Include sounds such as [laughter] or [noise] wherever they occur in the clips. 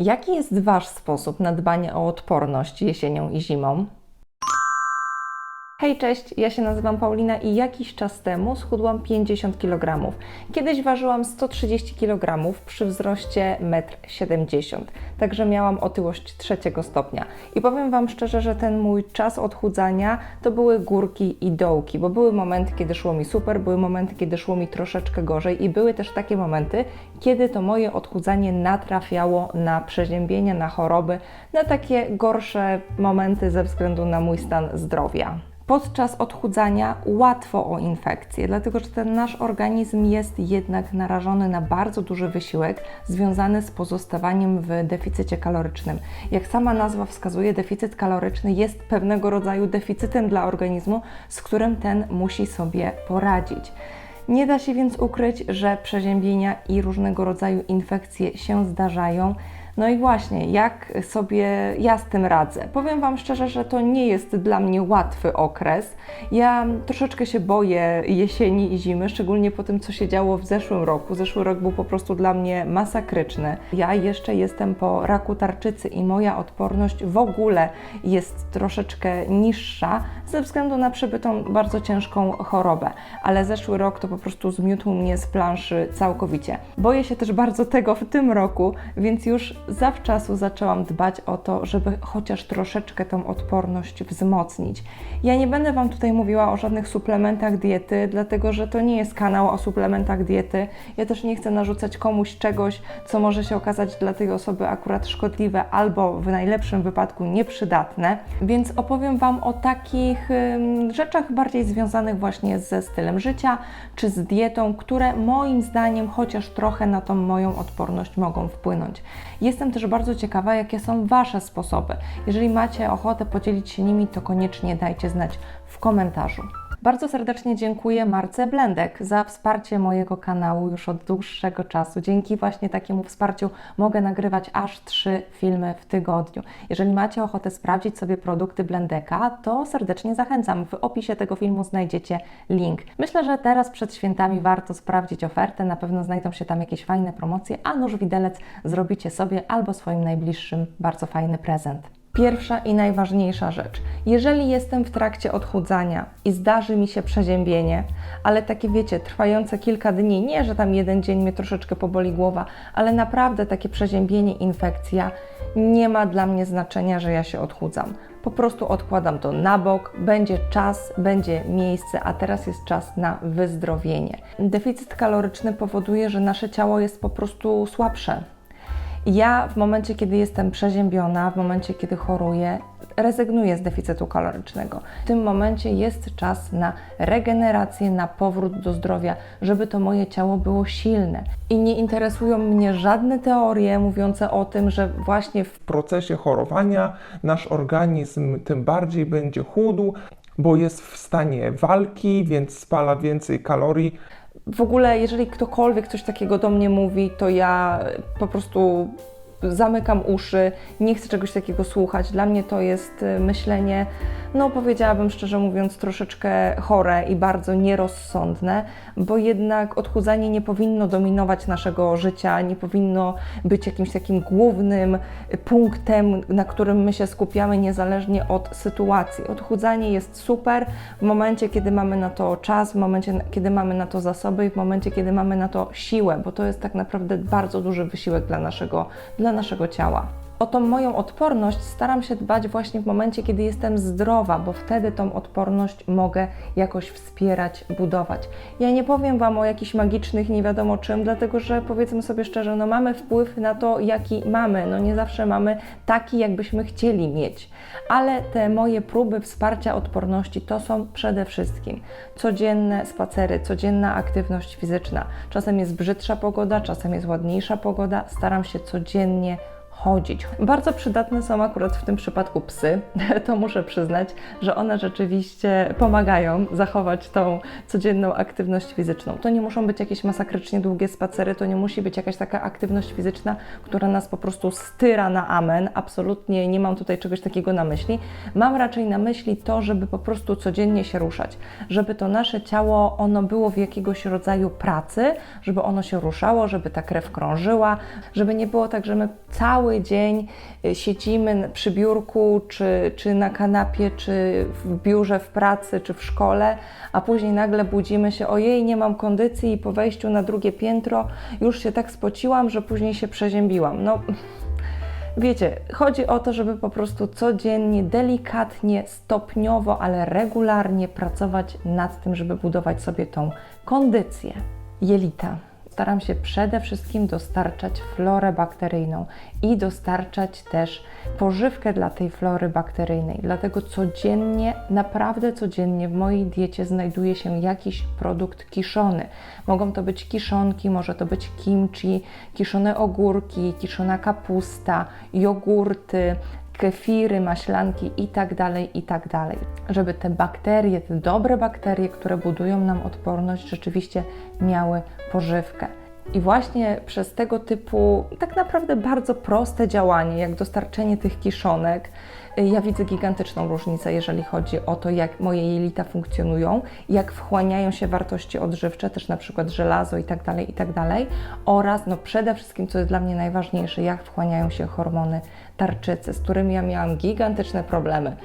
Jaki jest Wasz sposób na dbanie o odporność jesienią i zimą? Hej, cześć, ja się nazywam Paulina i jakiś czas temu schudłam 50 kg. Kiedyś ważyłam 130 kg przy wzroście 1,70 m, także miałam otyłość trzeciego stopnia. I powiem Wam szczerze, że ten mój czas odchudzania to były górki i dołki, bo były momenty, kiedy szło mi super, były momenty, kiedy szło mi troszeczkę gorzej i były też takie momenty, kiedy to moje odchudzanie natrafiało na przeziębienia, na choroby, na takie gorsze momenty ze względu na mój stan zdrowia podczas odchudzania łatwo o infekcję, dlatego że ten nasz organizm jest jednak narażony na bardzo duży wysiłek związany z pozostawaniem w deficycie kalorycznym. Jak sama nazwa wskazuje, deficyt kaloryczny jest pewnego rodzaju deficytem dla organizmu, z którym ten musi sobie poradzić. Nie da się więc ukryć, że przeziębienia i różnego rodzaju infekcje się zdarzają. No i właśnie, jak sobie ja z tym radzę? Powiem Wam szczerze, że to nie jest dla mnie łatwy okres. Ja troszeczkę się boję jesieni i zimy, szczególnie po tym, co się działo w zeszłym roku. Zeszły rok był po prostu dla mnie masakryczny. Ja jeszcze jestem po raku tarczycy i moja odporność w ogóle jest troszeczkę niższa ze względu na przebytą bardzo ciężką chorobę. Ale zeszły rok to po prostu zmiótł mnie z planszy całkowicie. Boję się też bardzo tego w tym roku, więc już zawczasu zaczęłam dbać o to, żeby chociaż troszeczkę tą odporność wzmocnić. Ja nie będę Wam tutaj mówiła o żadnych suplementach diety, dlatego że to nie jest kanał o suplementach diety. Ja też nie chcę narzucać komuś czegoś, co może się okazać dla tej osoby akurat szkodliwe albo w najlepszym wypadku nieprzydatne. Więc opowiem Wam o takich rzeczach bardziej związanych właśnie ze stylem życia czy z dietą, które moim zdaniem chociaż trochę na tą moją odporność mogą wpłynąć. Jestem też bardzo ciekawa, jakie są Wasze sposoby. Jeżeli macie ochotę podzielić się nimi, to koniecznie dajcie znać w komentarzu. Bardzo serdecznie dziękuję Marce Blendek za wsparcie mojego kanału już od dłuższego czasu. Dzięki właśnie takiemu wsparciu mogę nagrywać aż trzy filmy w tygodniu. Jeżeli macie ochotę sprawdzić sobie produkty Blendeka, to serdecznie zachęcam. W opisie tego filmu znajdziecie link. Myślę, że teraz przed świętami warto sprawdzić ofertę. Na pewno znajdą się tam jakieś fajne promocje, a nóż widelec zrobicie sobie albo swoim najbliższym bardzo fajny prezent. Pierwsza i najważniejsza rzecz. Jeżeli jestem w trakcie odchudzania i zdarzy mi się przeziębienie, ale takie wiecie, trwające kilka dni, nie, że tam jeden dzień mnie troszeczkę poboli głowa, ale naprawdę takie przeziębienie, infekcja, nie ma dla mnie znaczenia, że ja się odchudzam. Po prostu odkładam to na bok, będzie czas, będzie miejsce, a teraz jest czas na wyzdrowienie. Deficyt kaloryczny powoduje, że nasze ciało jest po prostu słabsze ja w momencie, kiedy jestem przeziębiona, w momencie, kiedy choruję, rezygnuję z deficytu kalorycznego. W tym momencie jest czas na regenerację, na powrót do zdrowia, żeby to moje ciało było silne. I nie interesują mnie żadne teorie mówiące o tym, że właśnie w procesie chorowania nasz organizm tym bardziej będzie chudł, bo jest w stanie walki, więc spala więcej kalorii. W ogóle, jeżeli ktokolwiek coś takiego do mnie mówi, to ja po prostu zamykam uszy, nie chcę czegoś takiego słuchać. Dla mnie to jest y, myślenie, no powiedziałabym szczerze mówiąc, troszeczkę chore i bardzo nierozsądne, bo jednak odchudzanie nie powinno dominować naszego życia, nie powinno być jakimś takim głównym punktem, na którym my się skupiamy, niezależnie od sytuacji. Odchudzanie jest super w momencie, kiedy mamy na to czas, w momencie, kiedy mamy na to zasoby i w momencie, kiedy mamy na to siłę, bo to jest tak naprawdę bardzo duży wysiłek dla naszego, dla naszego ciała. O tą moją odporność staram się dbać właśnie w momencie, kiedy jestem zdrowa, bo wtedy tą odporność mogę jakoś wspierać, budować. Ja nie powiem Wam o jakichś magicznych, nie wiadomo czym, dlatego że powiedzmy sobie szczerze, no mamy wpływ na to, jaki mamy. No nie zawsze mamy taki, jakbyśmy chcieli mieć, ale te moje próby wsparcia odporności to są przede wszystkim codzienne spacery, codzienna aktywność fizyczna. Czasem jest brzydsza pogoda, czasem jest ładniejsza pogoda. Staram się codziennie chodzić. Bardzo przydatne są akurat w tym przypadku psy. [laughs] To muszę przyznać, że one rzeczywiście pomagają zachować tą codzienną aktywność fizyczną. To nie muszą być jakieś masakrycznie długie spacery, to nie musi być jakaś taka aktywność fizyczna, która nas po prostu styra na amen. Absolutnie nie mam tutaj czegoś takiego na myśli. Mam raczej na myśli to, żeby po prostu codziennie się ruszać, żeby to nasze ciało ono było w jakiegoś rodzaju pracy, żeby ono się ruszało, żeby ta krew krążyła, żeby nie było tak, że my cały cały dzień y, siedzimy przy biurku, czy, czy na kanapie, czy w biurze, w pracy, czy w szkole, a później nagle budzimy się, ojej, nie mam kondycji i po wejściu na drugie piętro już się tak spociłam, że później się przeziębiłam. No, Wiecie, chodzi o to, żeby po prostu codziennie, delikatnie, stopniowo, ale regularnie pracować nad tym, żeby budować sobie tą kondycję. Jelita. Staram się przede wszystkim dostarczać florę bakteryjną i dostarczać też pożywkę dla tej flory bakteryjnej. Dlatego codziennie, naprawdę codziennie w mojej diecie znajduje się jakiś produkt kiszony. Mogą to być kiszonki, może to być kimchi, kiszone ogórki, kiszona kapusta, jogurty, kefiry, maślanki i tak dalej, i tak. Żeby te bakterie, te dobre bakterie, które budują nam odporność, rzeczywiście miały pożywkę. I właśnie przez tego typu tak naprawdę bardzo proste działanie, jak dostarczenie tych kiszonek, ja widzę gigantyczną różnicę, jeżeli chodzi o to, jak moje jelita funkcjonują, jak wchłaniają się wartości odżywcze, też na przykład żelazo i tak dalej, i tak dalej, oraz no przede wszystkim, co jest dla mnie najważniejsze, jak wchłaniają się hormony tarczycy, z którymi ja miałam gigantyczne problemy.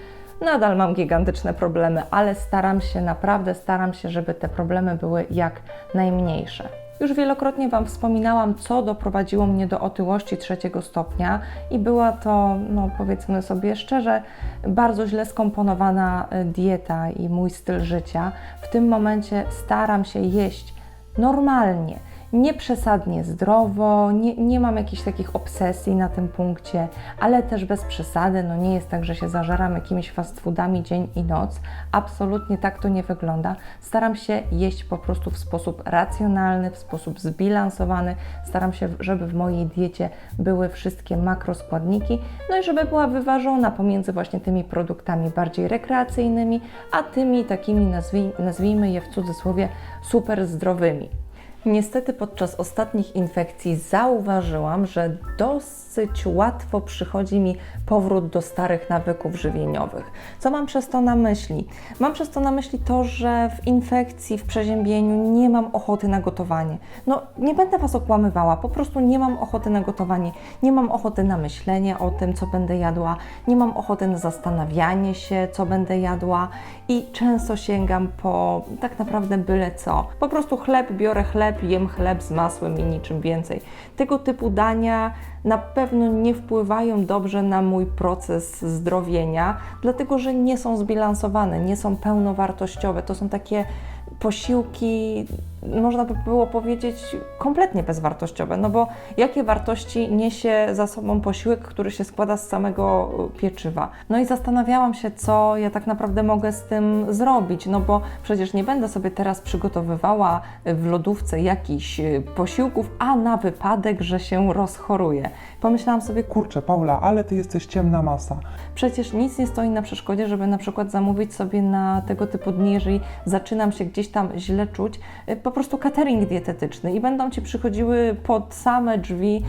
Nadal mam gigantyczne problemy, ale staram się, naprawdę staram się, żeby te problemy były jak najmniejsze. Już wielokrotnie Wam wspominałam, co doprowadziło mnie do otyłości trzeciego stopnia, i była to, no powiedzmy sobie szczerze, bardzo źle skomponowana y, dieta i mój styl życia. W tym momencie staram się jeść normalnie nie przesadnie zdrowo, nie, nie mam jakichś takich obsesji na tym punkcie, ale też bez przesady. No nie jest tak, że się zażeram jakimiś fast foodami dzień i noc. Absolutnie tak to nie wygląda. Staram się jeść po prostu w sposób racjonalny, w sposób zbilansowany. Staram się, żeby w mojej diecie były wszystkie makroskładniki, no i żeby była wyważona pomiędzy właśnie tymi produktami bardziej rekreacyjnymi, a tymi takimi, nazwij, nazwijmy je w cudzysłowie, super zdrowymi. Niestety podczas ostatnich infekcji zauważyłam, że dosyć łatwo przychodzi mi powrót do starych nawyków żywieniowych. Co mam przez to na myśli? Mam przez to na myśli to, że w infekcji, w przeziębieniu nie mam ochoty na gotowanie. No, nie będę Was okłamywała, po prostu nie mam ochoty na gotowanie, nie mam ochoty na myślenie o tym, co będę jadła, nie mam ochoty na zastanawianie się, co będę jadła i często sięgam po tak naprawdę byle co. Po prostu chleb, biorę chleb, jem chleb z masłem i niczym więcej. Tego typu dania na pewno nie wpływają dobrze na mój proces zdrowienia, dlatego że nie są zbilansowane, nie są pełnowartościowe. To są takie posiłki, można by było powiedzieć, kompletnie bezwartościowe. No bo jakie wartości niesie za sobą posiłek, który się składa z samego pieczywa? No i zastanawiałam się, co ja tak naprawdę mogę z tym zrobić, no bo przecież nie będę sobie teraz przygotowywała w lodówce jakichś posiłków, a na wypadek, że się rozchoruję. Pomyślałam sobie, Kurczę, Paula, ale ty jesteś ciemna masa. Przecież nic nie stoi na przeszkodzie, żeby na przykład zamówić sobie na tego typu dni, jeżeli zaczynam się gdzieś tam źle czuć, po prostu catering dietetyczny i będą Ci przychodziły pod same drzwi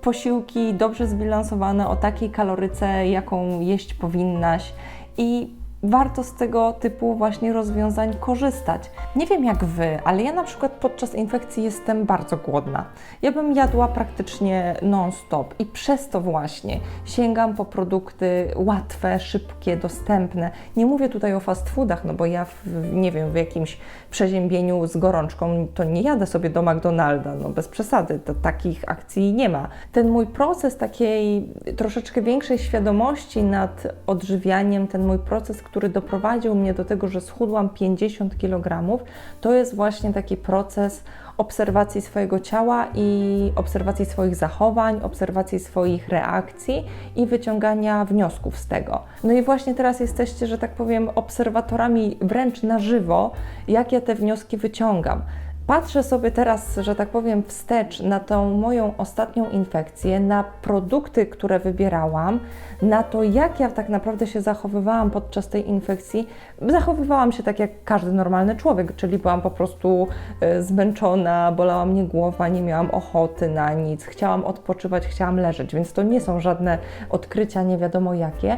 posiłki dobrze zbilansowane o takiej kaloryce, jaką jeść powinnaś. I warto z tego typu właśnie rozwiązań korzystać. Nie wiem jak Wy, ale ja na przykład podczas infekcji jestem bardzo głodna. Ja bym jadła praktycznie non-stop i przez to właśnie sięgam po produkty łatwe, szybkie, dostępne. Nie mówię tutaj o fast foodach, no bo ja w, nie wiem, w jakimś przeziębieniu z gorączką to nie jadę sobie do McDonalda, no bez przesady, to takich akcji nie ma. Ten mój proces takiej troszeczkę większej świadomości nad odżywianiem, ten mój proces, który doprowadził mnie do tego, że schudłam 50 kg, to jest właśnie taki proces obserwacji swojego ciała i obserwacji swoich zachowań, obserwacji swoich reakcji i wyciągania wniosków z tego. No i właśnie teraz jesteście, że tak powiem, obserwatorami wręcz na żywo, jak ja te wnioski wyciągam. Patrzę sobie teraz, że tak powiem, wstecz na tą moją ostatnią infekcję, na produkty, które wybierałam, na to, jak ja tak naprawdę się zachowywałam podczas tej infekcji. Zachowywałam się tak jak każdy normalny człowiek, czyli byłam po prostu y, zmęczona, bolała mnie głowa, nie miałam ochoty na nic, chciałam odpoczywać, chciałam leżeć, więc to nie są żadne odkrycia nie wiadomo jakie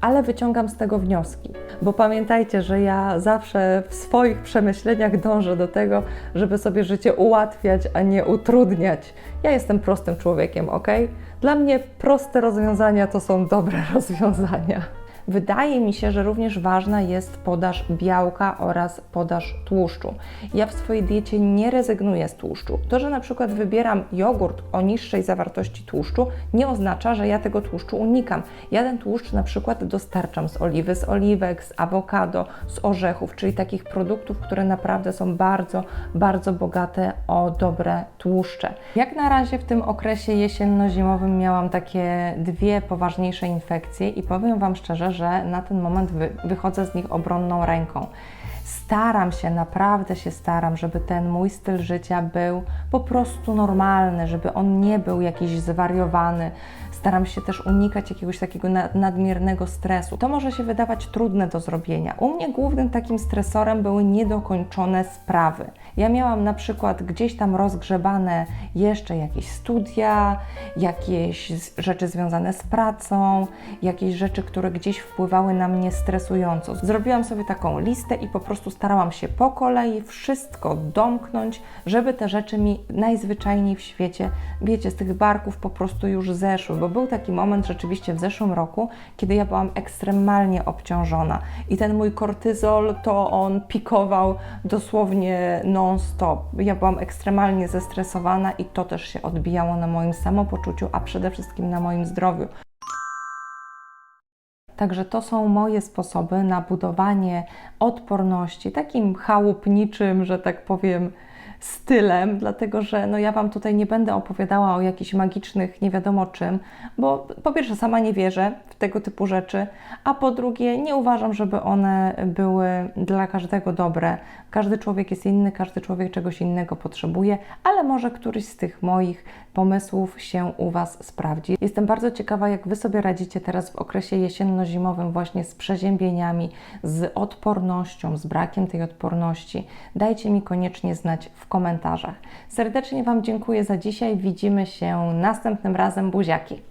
ale wyciągam z tego wnioski. Bo pamiętajcie, że ja zawsze w swoich przemyśleniach dążę do tego, żeby sobie życie ułatwiać, a nie utrudniać. Ja jestem prostym człowiekiem, ok? Dla mnie proste rozwiązania to są dobre [laughs] rozwiązania. Wydaje mi się, że również ważna jest podaż białka oraz podaż tłuszczu. Ja w swojej diecie nie rezygnuję z tłuszczu. To, że na przykład wybieram jogurt o niższej zawartości tłuszczu, nie oznacza, że ja tego tłuszczu unikam. Ja ten tłuszcz na przykład dostarczam z oliwy, z oliwek, z awokado, z orzechów, czyli takich produktów, które naprawdę są bardzo, bardzo bogate o dobre tłuszcze. Jak na razie w tym okresie jesienno-zimowym miałam takie dwie poważniejsze infekcje i powiem Wam szczerze, że na ten moment wy, wychodzę z nich obronną ręką. Staram się, naprawdę się staram, żeby ten mój styl życia był po prostu normalny, żeby on nie był jakiś zwariowany. Staram się też unikać jakiegoś takiego na- nadmiernego stresu. To może się wydawać trudne do zrobienia. U mnie głównym takim stresorem były niedokończone sprawy. Ja miałam na przykład gdzieś tam rozgrzebane jeszcze jakieś studia, jakieś rzeczy związane z pracą, jakieś rzeczy, które gdzieś wpływały na mnie stresująco. Zrobiłam sobie taką listę i po prostu starałam się po kolei wszystko domknąć, żeby te rzeczy mi najzwyczajniej w świecie, wiecie, z tych barków po prostu już zeszły, bo był taki moment rzeczywiście w zeszłym roku, kiedy ja byłam ekstremalnie obciążona i ten mój kortyzol to on pikował dosłownie non-stop. Ja byłam ekstremalnie zestresowana i to też się odbijało na moim samopoczuciu, a przede wszystkim na moim zdrowiu. Także to są moje sposoby na budowanie odporności, takim chałupniczym, że tak powiem, stylem, dlatego że no ja Wam tutaj nie będę opowiadała o jakichś magicznych nie wiadomo czym, bo po pierwsze sama nie wierzę w tego typu rzeczy, a po drugie nie uważam, żeby one były dla każdego dobre. Każdy człowiek jest inny, każdy człowiek czegoś innego potrzebuje, ale może któryś z tych moich pomysłów się u Was sprawdzi. Jestem bardzo ciekawa, jak Wy sobie radzicie teraz w okresie jesienno-zimowym właśnie z przeziębieniami, z odpornością, z brakiem tej odporności. Dajcie mi koniecznie znać w komentarzach. Serdecznie Wam dziękuję za dzisiaj. Widzimy się następnym razem. Buziaki!